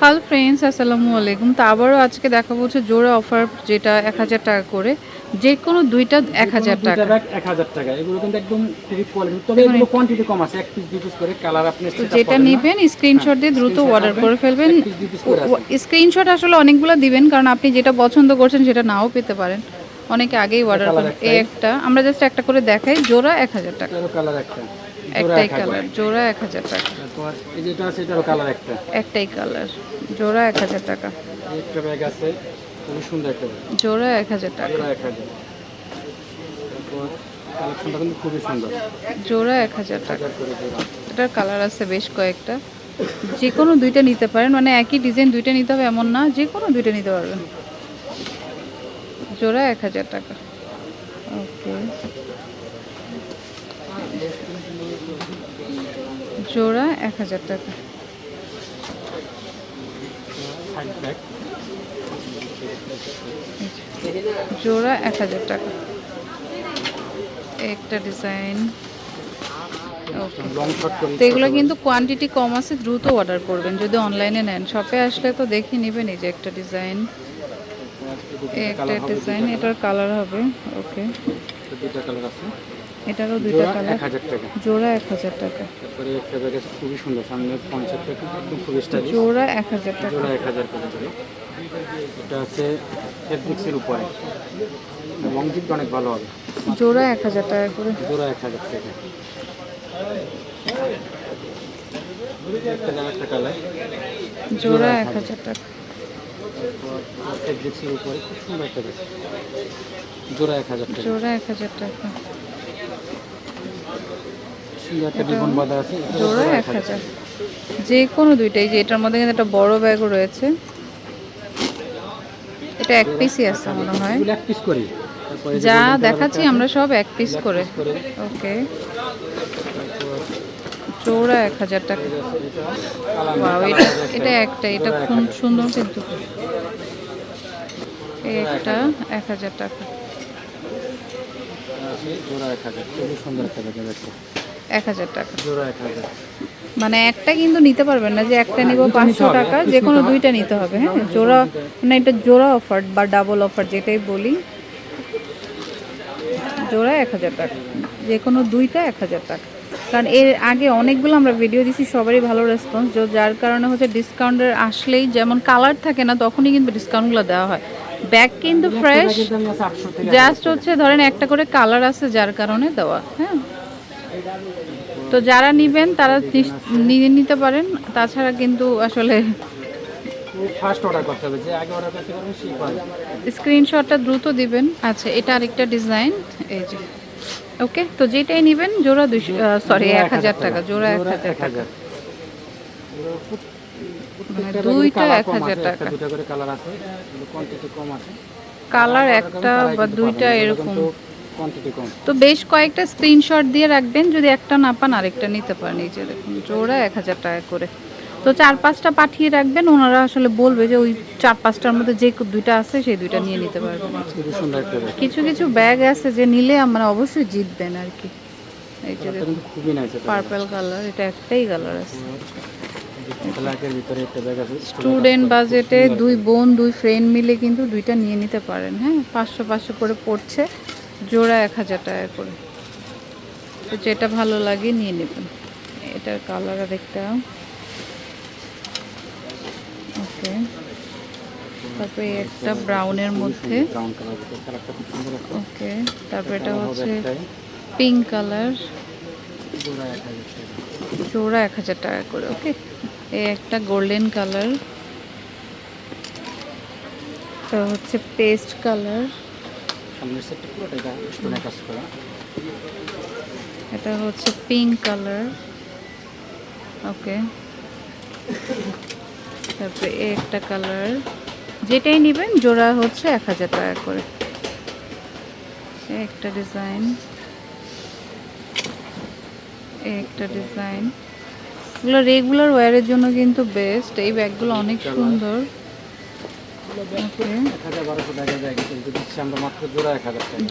Hello friends আসসালামু আলাইকুম। তো আবারও আজকে দেখাবো হচ্ছে জোড়া অফার যেটা এক হাজার টাকা করে। যে কোনো দুইটা এক হাজার টাকা। এক হাজার টাকা। এগুলো কিন্তু একদম খুবই কোয়ালিটি তবে এগুলো কোয়ান্টিটি কম আছে এক পিস দুই পিস করে কালার আপনি যেটা। নেবেন স্ক্রিনশট দিয়ে দ্রুত অর্ডার করে ফেলবেন। স্ক্রিনশট আসলে অনেকগুলো দিবেন কারণ আপনি যেটা পছন্দ করছেন সেটা নাও পেতে পারেন। অনেকে আগেই অর্ডার করেন এই একটা আমরা জাস্ট একটা করে দেখাই জোড়া এক হাজার টাকা। কালার একটা। একটাই কালার জোড়া এক হাজার টাকা। এই যেটা আছে এটারও কালার একটা। একটাই কালার জোড়া এক হাজার টাকা। একটা ব্যাগ আছে খুবই সুন্দর একটা ব্যাগ। জোড়া এক হাজার টাকা। জোড়া এক হাজার। কালেকশনটা কিন্তু খুবই সুন্দর। জোড়া এক হাজার টাকা। এটার কালার আছে বেশ কয়েকটা। যে কোনো দুইটা নিতে পারেন মানে একই ডিজাইন দুইটা নিতে হবে এমন না যে কোনো দুইটা নিতে পারবেন। জোড়া এক হাজার টাকা। ওকে। জোড়া এক হাজার টাকা। জোড়া এক হাজার টাকা। একটা ডিজাইন। তো এগুলো কিন্তু কোয়ান্টিটি কম আছে, দ্রুত অর্ডার করবেন। যদি অনলাইনে নেন শপে আসলে তো দেখে নেবেন এই যে একটা ডিজাইন। একটা ডিজাইন, এটার কালার হবে। ওকে দুইটা কালার আছে। এটারও দুইটা কালার টাকা জোড়া এক হাজার টাকা তারপরে একটা ব্যাগ আছে খুবই সুন্দর সামনে কনসেপ্টটা টাকা একদম খুবই স্টাইলিশ জোড়া এক হাজার টাকা জোড়া এক হাজার করে এটা আছে ফেব্রিক্সের উপরে লং জিপটা অনেক ভালো হবে জোড়া এক হাজার টাকা করে জোড়া এক হাজার টাকা একটা কালার জোড়া এক হাজার টাকা তারপর ফেব্রিক্সের উপরে খুব সুন্দর একটা জোড়া এক হাজার টাকা জোড়া এক হাজার টাকা সুন্দর একটা রিবন বাঁধা আছে এটাও জোড়া এক হাজার। যে কোনো দুইটাই যে এটার মধ্যে কিন্তু একটা বড় ব্যাগও রয়েছে। এটা এক পিসই আছে মনে হয়। এক পিস করি যা দেখাচ্ছি আমরা সব এক পিস করে। ওকে। জোড়া এক হাজার টাকা। এটা এটা এটা একটা এটা খুব সুন্দর কিন্তু। একটা এক হাজার টাকা। জোড়া এক হাজার খুবই সুন্দর একটা এক হাজার টাকা। মানে একটা কিন্তু নিতে পারবেন না যে একটা নিব পাঁচশো টাকা যে কোনো দুইটা নিতে হবে হ্যাঁ? জোড়া মানে এটা জোড়া অফার বা ডাবল অফার যেটাই বলি। জোড়া এক হাজার টাকা। যে কোনো দুইটা এক হাজার টাকা। কারণ এর আগে অনেকগুলো আমরা ভিডিও দিছি সবারই ভালো রেসপন্স যার কারণে হচ্ছে ডিসকাউন্টের আসলেই যেমন কালার থাকে না তখনই কিন্তু ডিসকাউন্টগুলো দেওয়া হয়। ব্যাগ কিন্তু ফ্রেশ জাস্ট হচ্ছে ধরেন একটা করে কালার আছে যার কারণে দেওয়া হ্যাঁ? তো যারা নিবেন তারা নিয়ে নিতে পারেন। তাছাড়া কিন্তু আসলে স্ক্রিনশটটা দ্রুত দিবেন। আচ্ছা এটা আরেকটা ডিজাইন এই যে ওকে তো যেটাই নেবেন জোড়া দুশো সরি এক হাজার টাকা জোড়া এক হাজার টাকা। মানে দুইটা এক হাজার টাকা। কালার একটা বা দুইটা এরকম কোয়ান্টিটি কম। তো বেশ কয়েকটা স্ক্রিনশট দিয়ে রাখবেন যদি একটা না পান আরেকটা নিতে পারেন। এই যে দেখুন জোড়া এক হাজার টাকা করে। তো চার পাঁচটা পাঠিয়ে রাখবেন ওনারা আসলে বলবে যে ওই চার পাঁচটার মধ্যে যে দুইটা আছে সেই দুইটা নিয়ে নিতে পারবেন। ব্যাগ কিছু কিছু ব্যাগ আছে যে নিলে আমরা অবশ্যই জিতবেন আর কি। এই যে পার্পল কালার এটা একটাই কালার আছে। আছে স্টুডেন্ট বাজেটে দুই বোন দুই ফ্রেন্ড মিলে কিন্তু দুইটা নিয়ে নিতে পারেন হ্যাঁ? পাঁচশো পাঁচশো করে পড়ছে। জোড়া এক হাজার টাকা করে। তো যেটা ভালো লাগে নিয়ে নেবেন। এটার কালার আরেকটা ওকে। তারপরে একটা ব্রাউনের মধ্যে। ওকে। তারপরে এটা হচ্ছে পিঙ্ক কালার জোড়া এক হাজার টাকা করে, ওকে। এই একটা গোল্ডেন কালার এটা হচ্ছে পেস্ট কালার সামনের সেটটা পুরোটাই গা স্টোনে কাজ করা। এটা হচ্ছে পিঙ্ক কালার ওকে তারপরে একটা কালার যেটাই নেবেন জোড়া হচ্ছে এক হাজার টাকা করে। একটা ডিজাইন এই একটা ডিজাইন এগুলো রেগুলার ওয়্যারের জন্য কিন্তু বেস্ট এই ব্যাগগুলো অনেক সুন্দর।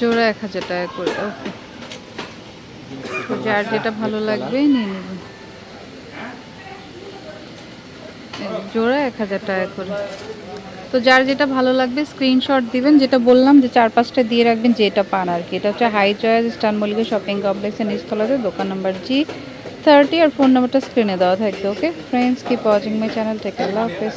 জোড়া এক হাজার টাকা। করে ওকে। যার যেটা ভালো লাগবে নিয়ে নেবেন জোড়া এক হাজার টাকা করে। তো যার যেটা ভালো লাগবে স্ক্রিনশট দিবেন যেটা বললাম যে চার পাঁচটা দিয়ে রাখবেন যেটা পান আর কি। এটা হচ্ছে হাই চয়েস স্টান মল্লিকা শপিং কমপ্লেক্সের নিচতলাতে দোকান নাম্বার জি থার্টি আর ফোন নাম্বারটা স্ক্রিনে দেওয়া থাকবে okay. Friends keep watching my channel tech আল্লাহ হাফেজ